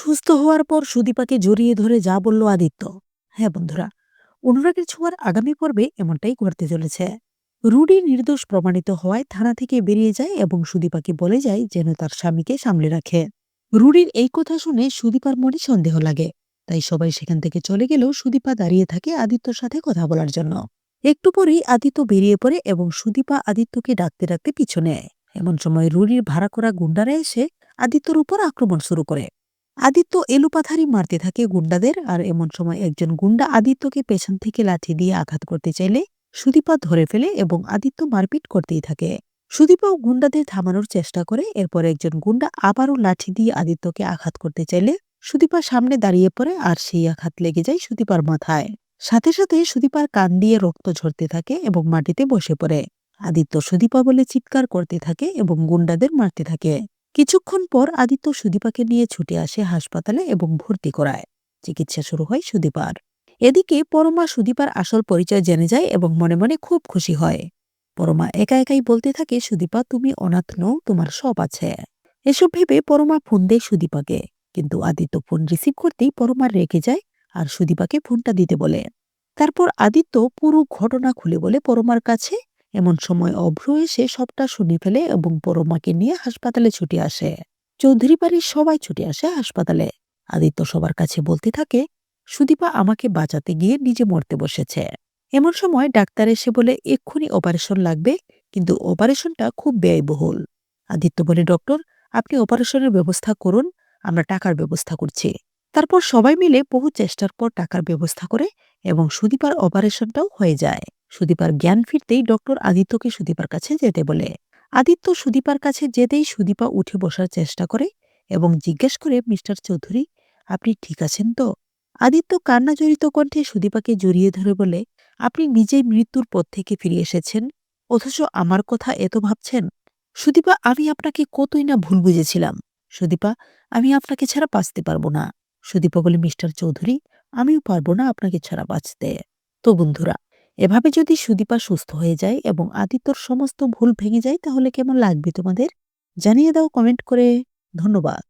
সুস্থ হওয়ার পর সুদীপাকে জড়িয়ে ধরে যা বলল আদিত্য। হ্যাঁ বন্ধুরা, অনুরাগের ছোঁয়ার আগামী পর্বে এমনটাই ঘটতে চলেছে। রুডি নির্দোষ প্রমাণিত হওয়ায় থানা থেকে বেরিয়ে যায় এবং সুদীপাকে বলে যায় যেন তার স্বামীকে সামলে রাখে। রুডির এই কথা শুনে সুদীপার মনে সন্দেহ লাগে, তাই সবাই সেখান থেকে চলে গেলেও সুদীপা দাঁড়িয়ে থাকে আদিত্যর সাথে কথা বলার জন্য। একটু পরেই আদিত্য বেরিয়ে পড়ে এবং সুদীপা আদিত্যকে ডাকতে ডাকতে পিছনে এমন সময় রুডির ভাড়া করা গুন্ডারা এসে আদিত্যর উপর আক্রমণ শুরু করে। আদিত্য এলোপাথারি মারতে থাকে গুন্ডাদের, আর এমন সময় একজন গুন্ডা আদিত্যকে পেছন থেকে লাঠি দিয়ে আঘাত করতে চাইলে সুদীপা ধরে ফেলে এবং আদিত্য মারপিট করতেই থাকে। সুদীপাও গুন্ডাদের থামানোর চেষ্টা করে, এরপর একজন গুন্ডা আবারও লাঠি দিয়ে আদিত্যকে আঘাত করতে চাইলে সুদীপা সামনে দাঁড়িয়ে পড়ে, আর সেই আঘাত লেগে যায় সুদীপার মাথায়। সাথে সাথে সুদীপার কান দিয়ে রক্ত ঝরতে থাকে এবং মাটিতে বসে পড়ে। আদিত্য সুদীপা বলে চিৎকার করতে থাকে এবং গুন্ডাদের মারতে থাকে। কিছুক্ষণ পর আদিত্য সুদীপাকে নিয়ে ছুটে আসে হাসপাতালে এবং ভর্তি করায়। চিকিৎসা শুরু হয় সুদীপার। এদিকে পরমা সুদীপার আসল পরিচয় জেনে যায় এবং মনে মনে খুব খুশি হয়। পরমা একা একাই বলতে থাকে, সুদীপা, তুমি অনাথ নও, তোমার সব আছে। এসব ভেবে পরমা ফোন দেয় সুদীপাকে। কিন্তু আদিত্য ফোন রিসিভ করতেই পরমা রেগে যায় আর সুদীপাকে ফোনটা দিতে বলে। তারপর আদিত্য পুরো ঘটনা খুলে বলে পরমার কাছে এমন সময় অভ্র এসে সবটা শুনে ফেলে এবং পরমাকে নিয়ে হাসপাতালে ছুটে আসে। চৌধুরী বাড়ির সবাই ছুটে আসে হাসপাতালে। আদিত্য সবার কাছে বলতে থাকে, সুদীপা আমাকে বাঁচাতে গিয়ে নিজে মরতে বসেছে। এমন সময় ডাক্তার এসে বলে, এক্ষুনি অপারেশন লাগবে, কিন্তু অপারেশনটা খুব ব্যয়বহুল। আদিত্য বলে, ডক্টর, আপনি অপারেশনের ব্যবস্থা করুন, আমরা টাকার ব্যবস্থা করছি। তারপর সবাই মিলে বহু চেষ্টার পর টাকার ব্যবস্থা করে এবং সুদীপার অপারেশনটাও হয়ে যায়। সুদীপার জ্ঞান ফিরতেই ডক্টর আদিত্যকে সুদীপার কাছে যেতে বলে। আদিত্য সুদীপার কাছে যেতেই সুদীপা উঠে বসার চেষ্টা করে এবং জিজ্ঞেস করে, মিস্টার চৌধুরী, আপনি ঠিক আছেন তো? আদিত্য কান্না জড়িত কণ্ঠে সুদীপাকে জড়িয়ে ধরে বলে, আপনি নিজেই মৃত্যুর পথ থেকে ফিরে এসেছেন, অথচ আমার কথা এত ভাবছেন? সুদীপা, আমি আপনাকে কতই না ভুল বুঝেছিলাম। সুদীপা, আমি আপনাকে ছাড়া বাঁচতে পারব না। সুদীপা বলে, মিস্টার চৌধুরী, আমিও পারব না আপনাকে ছাড়া বাঁচতে। তো বন্ধুরা এভাবে যদি সুদীপা সুস্থ হয়ে যায় এবং আদিত্যর সমস্ত ভুল ভেঙে যায়, তাহলে কেমন লাগবে তোমাদের? জানিয়ে দাও কমেন্ট করে। ধন্যবাদ।